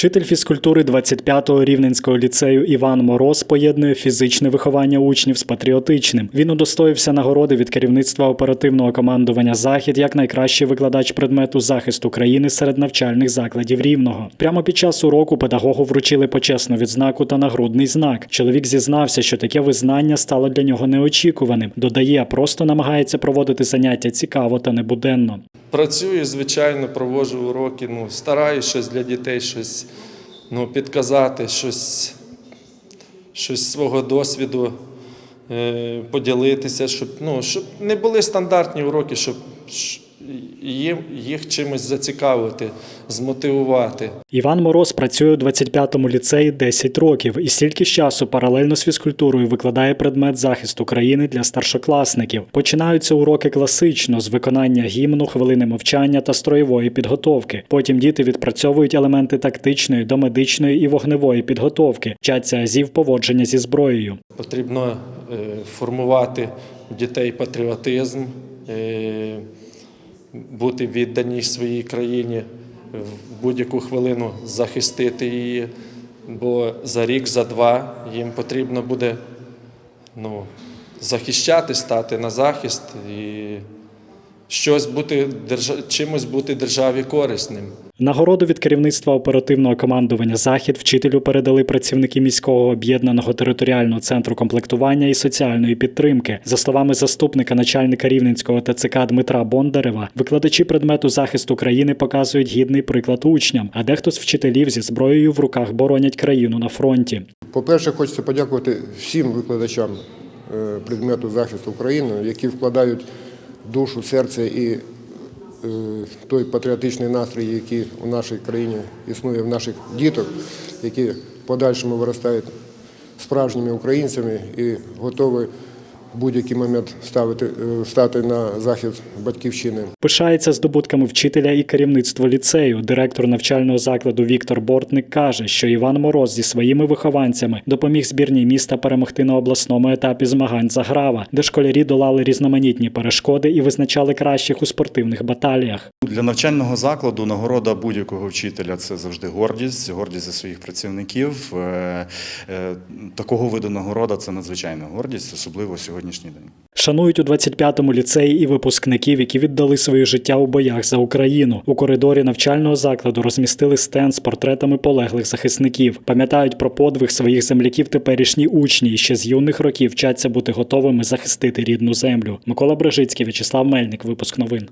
Вчитель фізкультури 25-го рівненського ліцею Іван Мороз поєднує фізичне виховання учнів з патріотичним. Він удостоївся нагороди від керівництва оперативного командування Захід як найкращий викладач предмету захисту країни серед навчальних закладів рівного. Прямо під час уроку педагогу вручили почесну відзнаку та нагрудний знак. Чоловік зізнався, що таке визнання стало для нього неочікуваним. Додає, просто намагається проводити заняття цікаво та небуденно. Працюю, звичайно, проводжу уроки, ну, стараюсь щось для дітей, щось ну, підказати, щось, щось свого досвіду е, поділитися, щоб, ну, щоб не були стандартні уроки, щоб їх чимось зацікавити, змотивувати. Іван Мороз працює у 25-му ліцеї 10 років і стільки ж часу паралельно з фізкультурою викладає предмет захисту країни для старшокласників. Починаються уроки класично з виконання гімну, хвилини мовчання та строєвої підготовки. Потім діти відпрацьовують елементи тактичної, домедичної і вогневої підготовки, вчаться азів поводження зі зброєю. Потрібно е, формувати в дітей патріотизм, е, бути віддані своїй країні, в будь-яку хвилину захистити її, бо за рік, за два їм потрібно буде ну, захищати, стати на захист і щось бути, чимось бути державі корисним. Нагороду від керівництва оперативного командування Захід вчителю передали працівники міського об'єднаного територіального центру комплектування і соціальної підтримки. За словами заступника начальника рівненського ТЦК Дмитра Бондарева, викладачі предмету захисту країни показують гідний приклад учням, а дехто з вчителів зі зброєю в руках боронять країну на фронті. По-перше, хочеться подякувати всім викладачам е, предмету захисту України, які вкладають душу, серце і е, той патріотичний настрій, який у нашій країні існує в наших діток, які в подальшому виростають справжніми українцями і готові будь-який момент ставити, е, стати на захист батьківщини. Пишається здобутками вчителя і керівництво ліцею. Директор навчального закладу Віктор Бортник каже, що Іван Мороз зі своїми вихованцями допоміг збірній міста перемогти на обласному етапі змагань за грава, де школярі долали різноманітні перешкоди і визначали кращих у спортивних баталіях. Для навчального закладу нагорода будь-якого вчителя це завжди гордість, гордість за своїх працівників. Е, е, Такого виду нагорода це надзвичайна гордість, особливо сьогоднішній день. Шанують у 25-му ліцеї і випускників, які віддали своє життя у боях за Україну. У коридорі навчального закладу розмістили стенд з портретами полеглих захисників. Пам'ятають про подвиг своїх земляків теперішні учні і ще з юних років вчаться бути готовими захистити рідну землю. Микола Брежицький, В'ячеслав Мельник. Випуск новин.